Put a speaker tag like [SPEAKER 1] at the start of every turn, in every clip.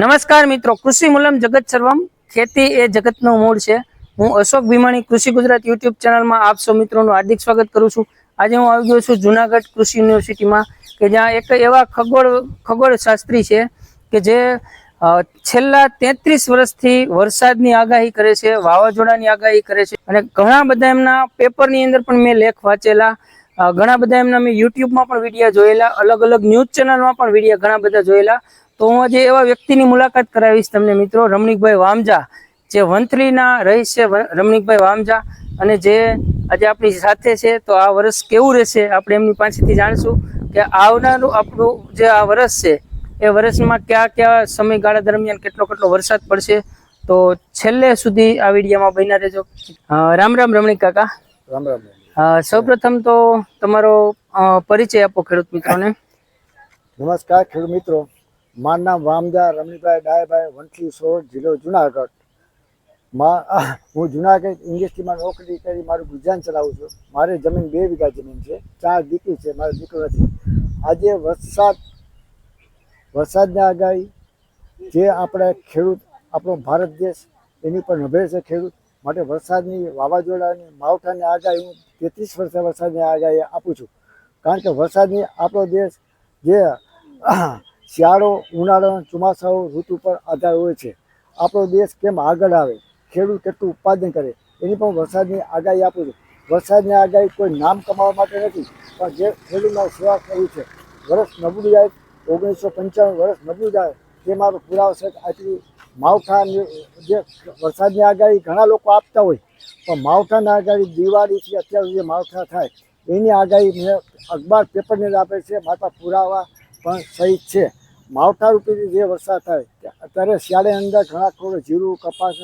[SPEAKER 1] નમસ્કાર મિત્રો, કૃષિ મૂલમ જગત સર્વમ. ખેતી એ જગતનો મૂળ છે. હું અશોક ભીમાણી, કૃષિ ગુજરાત યુટ્યુબ ચેનલમાં આપ સૌ મિત્રોનું હાર્દિક સ્વાગત કરું છું. આજે હું આવી ગયો છું જુનાગઢ કૃષિ યુનિવર્સિટીમાં, કે જ્યાં એક એવા ખગોળ ખગોળ શાસ્ત્રી છે કે જે છેલ્લા તેત્રીસ વર્ષથી વરસાદની આગાહી કરે છે, વાવાઝોડાની આગાહી કરે છે. અને ઘણા બધા એમના પેપરની અંદર પણ મેં લેખ વાંચેલા. ઘણા બધા એમના મેં યુટ્યુબમાં પણ વિડીયા જોયેલા અલગ અલગ ન્યૂઝ ચેનલમાં પણ વિડીયા ઘણા બધા જોયેલા. તો હું આજે એવા વ્યક્તિની મુલાકાત કરાવીશ તમને મિત્રો, રમણીકભાઈ વામજા, જે વંથલીના રહીશ છે રમણીકભાઈ વામજા અને જે આજે આપણી સાથે છે, તો આ વર્ષ કેવું રહેશે આપણે એમની પાસેથી જાણીશું કે આવનારું આપણું જે આ વર્ષ છે, એ વર્ષમાં કયા કયા સમયગાળા દરમિયાન કેટલો કેટલો વરસાદ પડશે. તો છેલ્લે સુધી આ વિડીયોમાં બન્યા રહેજો. રામ રામ રમણી કાકા.
[SPEAKER 2] રામ રામ
[SPEAKER 1] સૌપ્રથમ તો તમારો પરિચય આપો ખેડૂત મિત્રોને.
[SPEAKER 2] નમસ્કાર ખેડૂત મિત્રો. મારું નામ વામદા રમણીભાઈ ડાયભાઈ વંથલી સોળ, જિલ્લો જુનાગઢ. મા હું જુનાગઢ ઇન્ડસ્ટ્રીમાં નોકરી કરી મારું ગુજરાન ચલાવું છું. મારે જમીન બે વીઘા જમીન છે, ચાર દીકરી છે, મારો દીકરો નથી. આજે વરસાદ, વરસાદની આગાહી જે આપણે ખેડૂત, આપણો ભારત દેશ એની પર નભે છે ખેડૂત. માટે વરસાદની વાવાઝોડાની, માવઠાની આગાહી હું તેત્રીસ વર્ષે વરસાદની આગાહી આપું છું. કારણ કે વરસાદની આપણો દેશ જે શિયાળો, ઉનાળો ચોમાસાઓ ઋતુ પર આધાર હોય છે. આપણો દેશ કેમ આગળ આવે? ખેડૂત કેટલું ઉત્પાદન કરે? એની પણ વરસાદની આગાહી આપું છું. વરસાદની આગાહી કોઈ નામ કમાવા માટે નથી, પણ જે ખેડૂતમાં સેવા કરવી છે. વર્ષ નબળું જાય ઓગણીસો પંચાણું વર્ષ નબળું જાય, તે મારો પુરાવો છે કે માવઠાની જે વરસાદની આગાહી ઘણા લોકો આપતા હોય, પણ માવઠાની આગાહી દિવાળીથી અત્યાર સુધી માવઠા થાય, એની આગાહી મેં અખબાર પેપરને જ આપે છે, માતા પુરાવા પણ સહિત છે. માવઠા રૂપીથી જે વરસાદ થાય, અત્યારે શિયાળે અંદર ઘણા ખોડો જીરું, કપાસ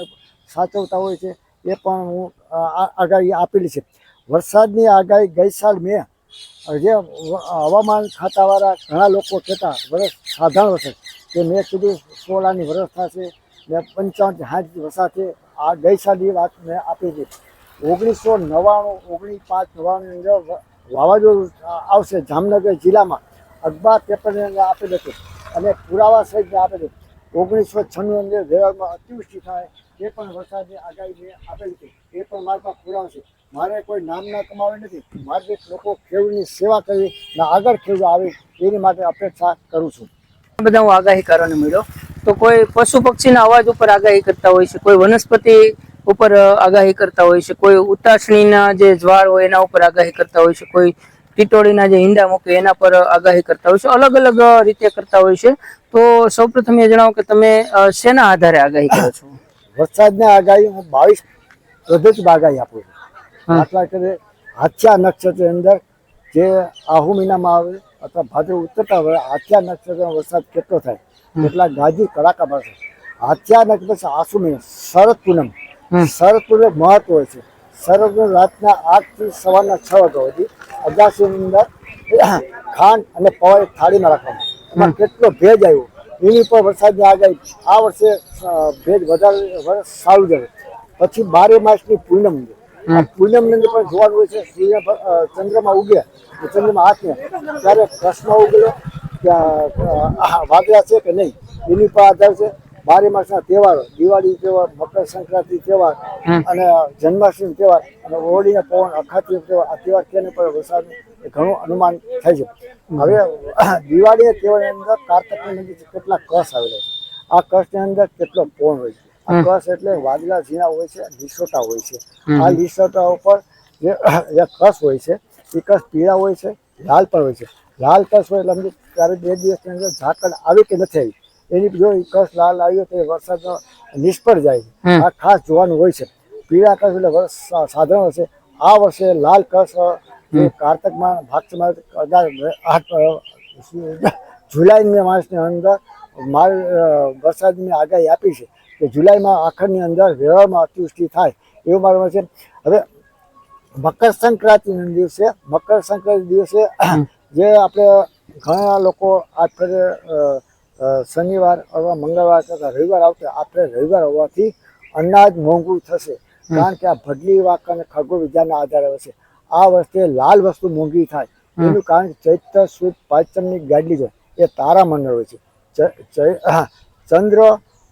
[SPEAKER 2] સાચવતા હોય છે, એ પણ હું આગાહી આપેલી છે. વરસાદની આગાહી ગઈ સાલ મેં, જે હવામાન ખાતાવાળા ઘણા લોકો કહેતા, વરસ સાધારણ વરસાદ કે મેં કીધું સોળાની વરસ થશે ને પંચાવન સાઠ છે આ ગઈ સાલની વાત મેં આપી હતી. ઓગણીસો નવ્વાણું, ઓગણીસ પાંચ નવ્વાણું અંદર વાવાઝોડું આવશે જામનગર જિલ્લામાં. અખબાર પેપરની અંદર આપેલ હતું અને પુરાવા સહિત આપેલું ઓગણીસો છન્નું અંદર વેરાળમાં અતિવૃષ્ટિ થાય એ પણ વરસાદની આગાહી મેં આપેલી હતી. એ પણ મારા પાસે પુરાવા છે. મારે કોઈ નામ ના કમાવે નથી. મારે લોકો ખેડૂતની સેવા કરવી ને આગળ ખેડૂત આવે એની માટે અપેક્ષા કરું છું.
[SPEAKER 1] બધા હું આગાહી આગાહીકારોને મળ્યો તો કોઈ પશુ પક્ષીના અવાજ ઉપર આગાહી કરતા હોય છે કોઈ વનસ્પતિ ઉપર આગાહી કરતા હોય છે કોઈ ઉતાસણીના જે જ્વાળ હોય એના ઉપર આગાહી કરતા હોય છે કોઈ ટીટોળીના જે ઈંડા મૂકે એના પર આગાહી કરતા હોય છે અલગ અલગ રીતે કરતા હોય છે. તો સૌપ્રથમ એ જણાવો કે તમે શેના આધારે આગાહી કરો છો?
[SPEAKER 2] વરસાદની આગાહી હું બાવીસ પદ્ધતિ આગાહી આપું છું. દાખલા કરે હાથિયા નક્ષત્રની અંદર જે આહુ મહિનામાં આવે અથવા ભાદરવ ઉતરતા હોય હાથિયા નક્ષત્રનો વરસાદ કેટલો થાય? કેટલા ગાજી કડાકા પડશે હાથિયા પછી આસુ મહિના શરદ પૂનમ. શરદ પૂનમ મહત્વ હોય છે. શરદ પૂનમ રાતના આઠથી સવારના છ વાગ્યા સુધી અગાસીની અંદર ખાંડ અને પવાય થાળીમાં રાખવાનું એમાં કેટલો ભેજ આવ્યો? એની પર વરસાદની આગાહી. આ વર્ષે ભેજ વધારે સારું જાય. પછી બારે માસની પૂનમ પૂનમ અંદર પણ જોવાનું હોય છે સૂર્ય ચંદ્રમાં ઉગે તો ચંદ્રમાં હાથને ત્યારે કૃષ્ણ ઉગેલો આ વાદળા છે કે નહીં એની પર આધાર છે. બારે માસના તહેવારો દિવાળી તહેવાર મકર સંક્રાંતિ તહેવાર અને જન્માષ્ટમી તહેવાર અને હોળીના પવન અખાતી તહેવાર આ તહેવાર કેને પર વરસાદ ઘણું અનુમાન થાય છે. હવે દિવાળી તહેવારની અંદર કાર્તકની નદી કેટલા કસ આવેલા છે. આ કસની અંદર કેટલો પવન હોય છે. આ કસ એટલે વાદળા ઝીણા હોય છે લીસોટા હોય છે. આ લીસોટા ઉપર જે જે કસ હોય છે એ કસ પીળા હોય છે લાલ પણ હોય છે. લાલ કસ હોય એટલે ત્યારે બે દિવસની અંદર ઝાકળ આવી કે નથી આવી? એની જો કસ લાલ આવ્યો તો એ વરસાદનો નિષ્ફળ જાય. આ ખાસ જોવાનું હોય છે. પીળા કસ એટલે સાધારણ હશે. આ વર્ષે લાલ કસ કારતકમાં ભાગમાં કદાચ આઠ માસની અંદર માલ વરસાદની આગાહી આપી છે કે જુલાઈમાં આખરની અંદર વેરાળમાં અતિવૃષ્ટિ થાય એવું મારું છે. હવે મકર સંક્રાંતિના દિવસે મકર સંક્રાંતિ દિવસે જે આપણે ઘણા લોકો અ, શનિવાર અથવા મંગળવાર તથા રવિવાર આવતા આપણે રવિવાર હોવાથી અનાજ મોંઘું થશે. કારણ કે આ ભડલી વાક અને ખગો વિદ્યાના આધારે હશે આ વર્ષે લાલ વસ્તુ મોંઘી થાય. એનું કારણ ચૈત્ર સુદ પાંચમની ગાડલી છે. એ તારા મંડળ હોય છે. ચૈ- ચૈ- ચંદ્ર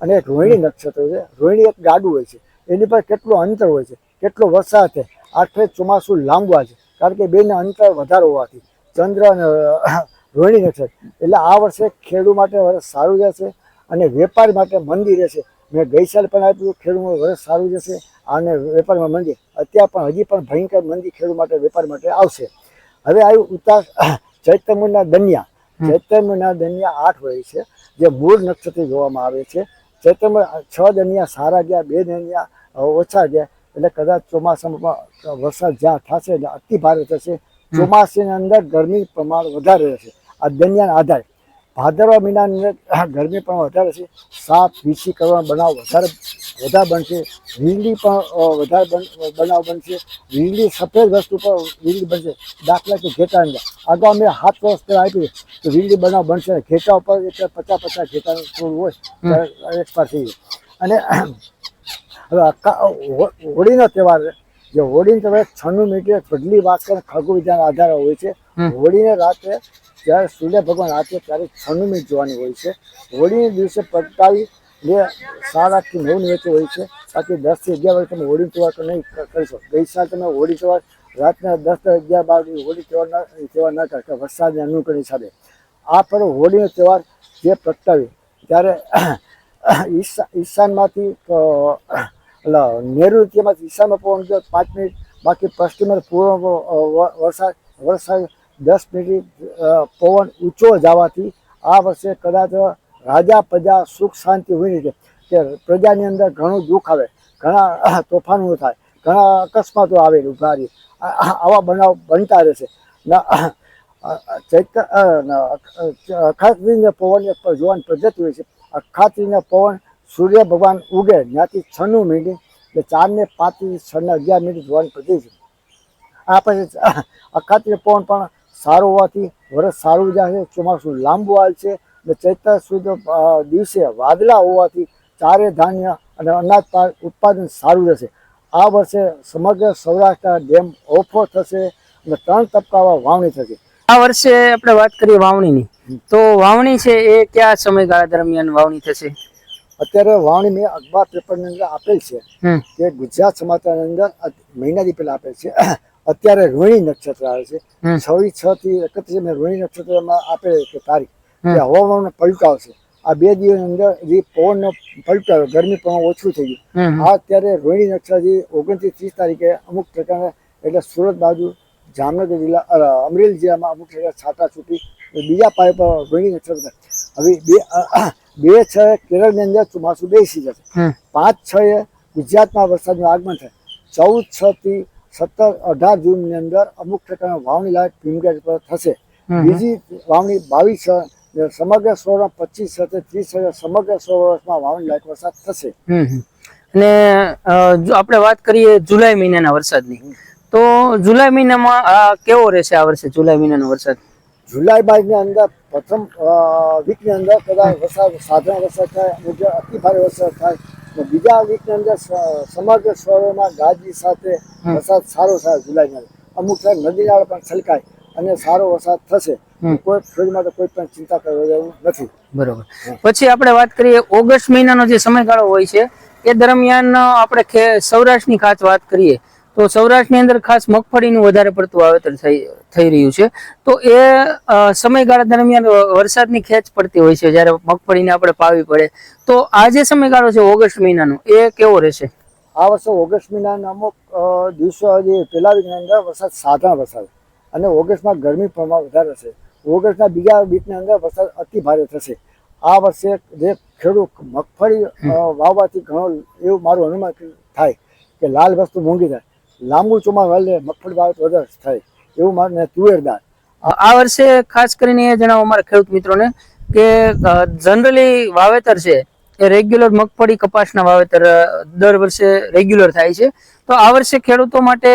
[SPEAKER 2] અને રોહિણી નક્ષત્ર છે. રોહિણી એક ગાડું હોય છે. એની પર કેટલું અંતર હોય છે? કેટલો વરસાદ છે? આખરે ચોમાસું લાંબવા છે. કારણ કે બેને અંતર વધારે હોવાથી. ચંદ્ર અને રોહિણી નક્ષત્ર એટલે આ વર્ષે ખેડૂત માટે વર્ષ સારું જશે અને વેપાર માટે મંદી રહેશે. મેં ગઈ સાલ પણ આપ્યું ખેડૂત વર્ષ સારું જશે અને વેપારમાં મંદી. અત્યાર પણ હજી પણ ભયંકર મંદી ખેડૂત માટે વેપાર માટે આવશે. હવે આવ્યું ઉતાર ચૈત્ર દનિયા. દન્યા ચૈત્ર મહિના આઠ હોય છે જે મૂળ નક્ષત્ર જોવામાં આવે છે. ચૈતન્ય છ દનિયા સારા ગયા બે દનિયા ઓછા ગયા. એટલે કદાચ ચોમાસામાં વરસાદ જ્યાં થશે એટલે અતિ ભારે થશે ચોમાસાની અંદર ગરમી પ્રમાણ વધારે રહેશે. આ દરમિયાન આધારે ભાદરવા મહિનાની અંદર ગરમી પણ વધારે છે. સાપ વીસી કરવાનો બનાવ વધારે વધારે બનશે. વીજળી પણ વધારે બન- બનાવ બનશે. વીજળી સફેદ વસ્તુ પર વીજળી બનશે. દાખલા કે ઘેટા અંદર. અગાઉ મેં હાથ વર્ષ પહેલાં આપી તો વીજળી બનાવ બનશે. ઘેટા ઉપર એટલે પચાસ પચાસ ઘેટાનું થોડું હોય ત્યારે એક્સપાયર થઈ અને હવે હોળીનો તહેવાર. જે હોળીને તમે છન્નું મીટર બદલી વાત કરે ખગો વિદ્યાના આધારે હોય છે. હોળીને રાત્રે જ્યારે સૂર્ય ભગવાન રાત્રે ત્યારે છન્નું મિનિટ જોવાની હોય છે. હોળીને દિવસે પ્રગટાવી જે સાત આઠથી નવ વચ્ચે હોય છે. બાકી દસથી અગિયાર વાગે તમે હોળી તહેવાર તો નહીં કરી શકો ગઈ સાલ તમે હોળી તહેવાર રાતના દસ દસ અગિયાર બાર હોળી તહેવાર ના તહેવાર ના કરતા વરસાદને અનુકૂળ હિસાબે. આ પર્વ હોળીનો તહેવાર જે પ્રગટાવી ત્યારે ઈશા ઈશાનમાંથી એટલે નૈઋત્યમાંથી ઈશાનમાં પવન ગયો, પાંચ મિનિટ, બાકી પશ્ચિમ પૂર્વ વરસાદ વરસાદ દસ મિનિટ પવન ઊંચો જવાથી આ વર્ષે કદાચ રાજા પ્રજા સુખ શાંતિ હોય છે કે પ્રજાની અંદર ઘણું દુઃખ આવે, ઘણા તોફાનો થાય, ઘણા અકસ્માતો આવે ઉભારી આવા બનાવ બનતા રહેશે ચૈત્ર અખાત્રીને પવન જોવાની પદ્ધતિ હોય છે. અખાત્રીને પવન સૂર્ય ભગવાન ઉગે, ત્યાંથી છનું મિનિટ, એટલે ચાર ને પાંત્રીસ ને અગિયાર મિનિટ જોવાનું પ્રતિ આ પછી અખાત્રીય પવન પણ સારું હોવાથી વરસ સારું જાય છે, ચોમાસું લાંબુ હાલ છે, અને ચૈત્ર સુદ દિવસે વાદળા હોવાથી ચારે ધાન્ય અને અનાજ ઉત્પાદન સારું રહેશે. આ વર્ષે સમગ્ર સૌરાષ્ટ્ર ડેમ ઓફો થશે અને ત્રણ તબક્કામાં વાવણી થશે.
[SPEAKER 1] આ વર્ષે આપણે વાત કરીએ વાવણીની. તો વાવણી છે એ કયા સમયગાળા દરમિયાન વાવણી થશે?
[SPEAKER 2] અત્યારે વાવણી મેં અખબાર પેપરની અંદર આપેલ છે કે ગુજરાત સમાચાર અંદર મહિના મહિનાથી પહેલા આપેલ છે. અત્યારે રોહિણી નક્ષત્ર આવે છે. છવ્વીસ છ થી એકત્રીસ મેં રોહિણી નક્ષત્રમાં આપેલ કે તારીખ.
[SPEAKER 1] હવામાન
[SPEAKER 2] કે હવામાનનો પલટો આવશે આ બે દિવસની અંદર જે પવનનો પલટો આવ્યો ગરમી પ્રમાણ ઓછું થઈ ગયું. આ અત્યારે રોહિણી નક્ષત્ર જે ઓગણત્રીસ ત્રીસ તારીખે અમુક પ્રકારના એટલે સુરત બાજુ જામનગર જિલ્લા અમરેલી જિલ્લામાં અમુક જગ્યાએ છાટા છૂટી બીજા પાય પર રોહિણી નક્ષત્ર હવે બે બે છ કેરળની અંદર ચોમાસું બેસી જશે. પાંચ છ એ ગુજરાતમાં વરસાદનું આગમન થાય. ચૌદ છ થી સત્તર અઢાર જૂનની અંદર અમુક પ્રકારના વાવણી લાયક ભીમગઢ પર થશે. બીજી વાવણી બાવીસ સમગ્ર સોળ પચીસ છ થી ત્રીસ સમગ્ર સોળ વર્ષમાં વાવણી લાયક વરસાદ થશે.
[SPEAKER 1] અને જો આપણે વાત કરીએ જુલાઈ મહિનાના વરસાદની તો જુલાઈ મહિનામાં કેવો રહેશે આ વર્ષે જુલાઈ મહિનાનો વરસાદ?
[SPEAKER 2] જુલાઈ બાદની અંદર પ્રથમ વીકની અંદર કદાચ વરસાદ સાધારણ વરસાદ થાય અને જો અતિ ભારે વરસાદ થાય અને બીજા વીકની અંદર સમગ્ર શહેરોમાં ગાજવી સાથે. વરસાદ સારો થાય જુલાઈની અંદર અમુક સાહેબ નદી નાળ પણ છલકાય અને સારો વરસાદ થશે કોઈ ખેડૂત માટે કોઈ પણ ચિંતા કરવા જેવું નથી.
[SPEAKER 1] બરોબર. પછી આપણે વાત કરીએ ઓગસ્ટ મહિનાનો જે સમયગાળો હોય છે એ દરમિયાન આપણે સૌરાષ્ટ્રની ખાસ વાત કરીએ. તો સૌરાષ્ટ્રની અંદર ખાસ મગફળીનું વધારે પડતું વાવેતર થઈ રહ્યું છે. તો એ સમયગાળા દરમિયાન વરસાદની ખેંચ પડતી હોય છે, જ્યારે મગફળીને આપણે પાવી પડે. તો આ જે સમયગાળો છે ઓગસ્ટ મહિનાનો, એ કેવો રહેશે?
[SPEAKER 2] આ વર્ષે ઓગસ્ટ મહિનાના અમુક દિવસો જે પહેલા અંદર વરસાદ સાધારણ વરસાદ. અને ઓગસ્ટમાં ગરમી પ્રમાણ વધારે હશે ઓગસ્ટના બીજા વીકની અંદર વરસાદ અતિ ભારે થશે. આ વર્ષે જે ખેડૂત મગફળી વાવવાથી ઘણો એવું મારું અનુમાન થાય કે લાલ વસ્તુ મોંઘી થાય. લાંબુ ચોમા વાલે મગફળી વાવેત વધારે થાય. એવું મારે તુવેરદાર
[SPEAKER 1] આ વર્ષે ખાસ કરીને એ જણાવો અમારા ખેડૂત મિત્રોને કે જનરલી વાવેતર છે એ રેગ્યુલર મગફળી કપાસના વાવેતર દર વર્ષે રેગ્યુલર થાય છે. તો આ વર્ષે ખેડૂતો માટે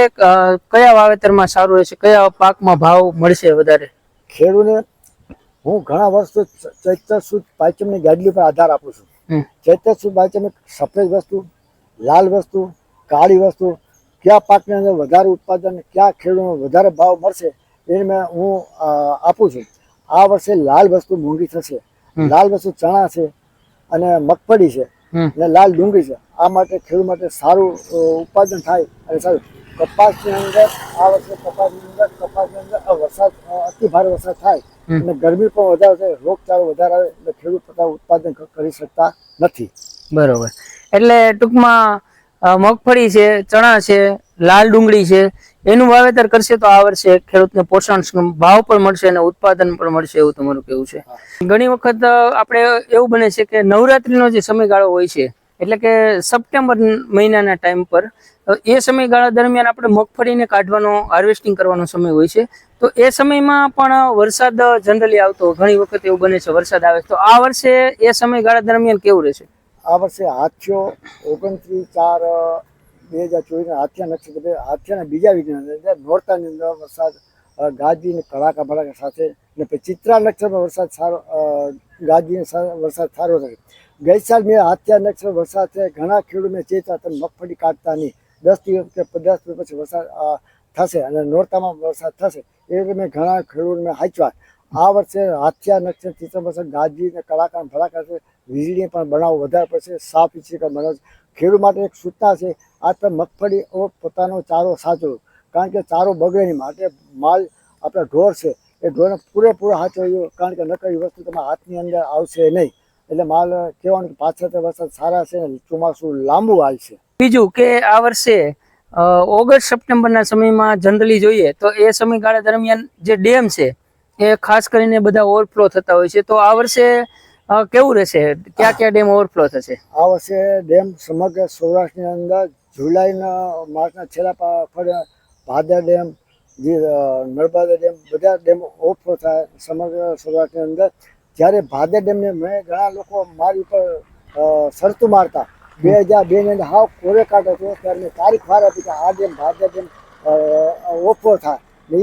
[SPEAKER 1] કયા વાવેતરમાં સારું રહેશે? કયા પાકમાં ભાવ મળશે વધારે?
[SPEAKER 2] ખેડૂને હું ઘણા વર્ષો ચૈત્ર સુદ પાંચમની ગાડલી પર આધાર આપું છું. ચૈત્ર સુદ પાંચમ સફેદ વસ્તુ લાલ વસ્તુ કાળી વસ્તુ કયા પાકની અંદર વધારે ઉત્પાદન કયા ખેડૂતોને વધારે ભાવ મળશે એને મેં હું આપું છું. આ વર્ષે લાલ વસ્તુ મોંઘી થશે. લાલ વસ્તુ ચણા છે અને મગફળી છે અને લાલ ડુંગળી છે. આ માટે ખેડૂત માટે સારું ઉત્પાદન થાય અને સારું. કપાસની અંદર આ વર્ષે કપાસની અંદર કપાસની અંદર વરસાદ અતિ ભારે વરસાદ થાય અને ગરમી પણ વધારે થાય રોગચાળો વધારે આવે એટલે ખેડૂત પોતા ઉત્પાદન કરી શકતા નથી.
[SPEAKER 1] બરોબર. એટલે ટૂંકમાં મગફળી છે ચણા છે લાલ ડુંગળી છે એનું વાવેતર કરશે તો આ વર્ષે ખેડૂતને પોષણ ભાવ પણ મળશે અને ઉત્પાદન પણ મળશે એવું તમારું કેવું છે. ઘણી વખત આપણે એવું બને છે કે નવરાત્રીનો જે સમયગાળો હોય છે એટલે કે સપ્ટેમ્બર મહિનાના ટાઈમ પર એ સમયગાળા દરમિયાન આપણે મગફળીને કાઢવાનો હાર્વેસ્ટિંગ કરવાનો સમય હોય છે. તો એ સમયમાં પણ વરસાદ જનરલી આવતો ઘણી વખત એવું બને છે વરસાદ આવે તો આ વર્ષે એ સમયગાળા દરમિયાન કેવું રહેશે?
[SPEAKER 2] આ વર્ષે હાથીઓ ઓગણત્રીસ ચાર બે હજાર ચોવીસ હાથિયા નક્ષત્ર હાથિયાના બીજા વિઘ્ન અંદર નોરતાની અંદર વરસાદ અ, ગાજીને કડાકા ભડાકા સાથે ને પછી ચિત્રા નક્ષત્રમાં વરસાદ સારો સા- વરસાદ સારો થાય ગઈ સાલ મેં હાથિયા નક્ષત્ર વરસાદ છે ઘણા ખેડૂત મેં ચેતા તમે મગફળી કાઢતા નહીં. દસ દિવસ પચાસ દિવસ પછી વરસાદ થશે અને નોરતામાં વરસાદ થશે એ રીતે મેં ઘણા ખેડૂત મેં હાચવા આ વર્ષે હાથિયા નક્ષત્ર ચિત્ર વરસાદ ગાજી અને કડાકા ને છે. વીજળી પણ બનાવ વધારે પડશે. સાફ ઈચ્છી બનાવ ખેડૂત માટે એક સૂચના છે. આ તો મગફળી પોતાનો ચારો સાચવો. કારણ કે ચારો બગડે નહીં. માટે માલ આપણા ઢોર છે. એ ઢોરને પૂરેપૂરો સાચવ્યો કારણ કે નકરી વસ્તુ તમારા હાથની અંદર આવશે નહીં. એટલે માલ કહેવાનું પાછળ વરસાદ સારા છે ચોમાસું લાંબુ હાલશે
[SPEAKER 1] બીજું કે આ વર્ષે ઓગસ્ટ સપ્ટેમ્બરના સમયમાં જનરલી જોઈએ તો એ સમયગાળા દરમિયાન જે ડેમ છે એ ખાસ કરીને બધા ઓવરફ્લો થતા હોય છે. તો આ વર્ષે કેવું રહેશે? ક્યાં ક્યાં ડેમ ઓવરફ્લો થશે?
[SPEAKER 2] આ વર્ષે ડેમ સમગ્ર સૌરાષ્ટ્રની અંદર જુલાઈના માર્ચના છેલ્લા ભાદર ડેમ જે નર્મદા ડેમ બધા ડેમ ઓવરફ્લો થાય સમગ્ર સૌરાષ્ટ્રની અંદર. જ્યારે ભાદર ડેમને મેં ઘણા લોકો મારી ઉપર શરતું મારતા. બે હજાર બે ને હાવ કોરે કાઢો હતો ત્યારે મેં તારીખ વાર હતી કે આ ડેમ ભાદર ડેમ ઓવરફ્લો થાય. એ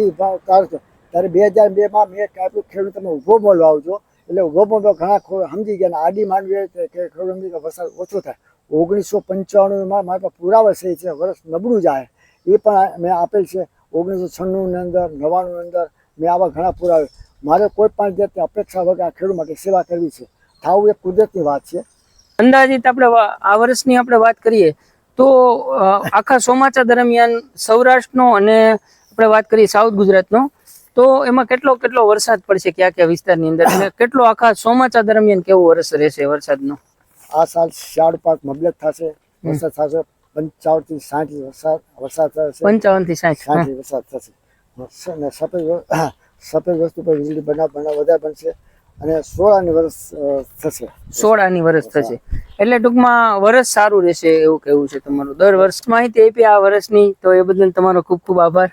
[SPEAKER 2] કાઢતો ત્યારે બે હજાર બેમાં મેં કાપ્યું ખેડૂત તમે ઊભો મોલ આવજો એટલે ઊભો બોલવા ઘણા સમજી ગયા આડી માંડવી કે ખેડૂત સમજી કે વરસાદ ઓછો થાય. ઓગણીસો પંચાણુંમાં મારી પાસે પુરાવા છે વર્ષ નબળું જાય. એ પણ મેં આપેલ છે, ઓગણીસો છન્નુંની અંદર, નવ્વાણુંની અંદર મેં આવા ઘણા પુરાવે મારે કોઈ પણ જાતની અપેક્ષા વગર આ ખેડૂત માટે સેવા કરવી છે. થાવું એ કુદરતની વાત છે.
[SPEAKER 1] અંદાજિત આપણે આ વર્ષની આપણે વાત કરીએ તો આખા ચોમાસા દરમિયાન સૌરાષ્ટ્રનો અને આપણે વાત કરીએ સાઉથ ગુજરાતનો તો એમાં કેટલો કેટલો વરસાદ પડશે કયા કયા વિસ્તારની અંદર? અને કેટલો આખા ચોમાસા દરમિયાન કેવો વરસ રહેશે વરસાદનો?
[SPEAKER 2] આ સાલ શિયાળુ પાક મબલક થશે વરસાદ થશે પંચાવનથી સાઠ વરસાદ વરસાદ થશે.
[SPEAKER 1] પંચાવનથી સાઠ
[SPEAKER 2] સાઠ વરસાદ થશે. અને સફેદ સફેદ વસ્તુ પર વીજળી બનાવ બનાવ વધારે બનશે અને સોળાની વર્ષ થશે થશે.
[SPEAKER 1] સોળાની વર્ષ થશે. એટલે ટૂંકમાં વર્ષ સારું રહેશે એવું કેવું છે તમારું. દર વર્ષ માહિતી આપી આ વર્ષની તો એ બદલ તમારો ખૂબ ખૂબ આભાર.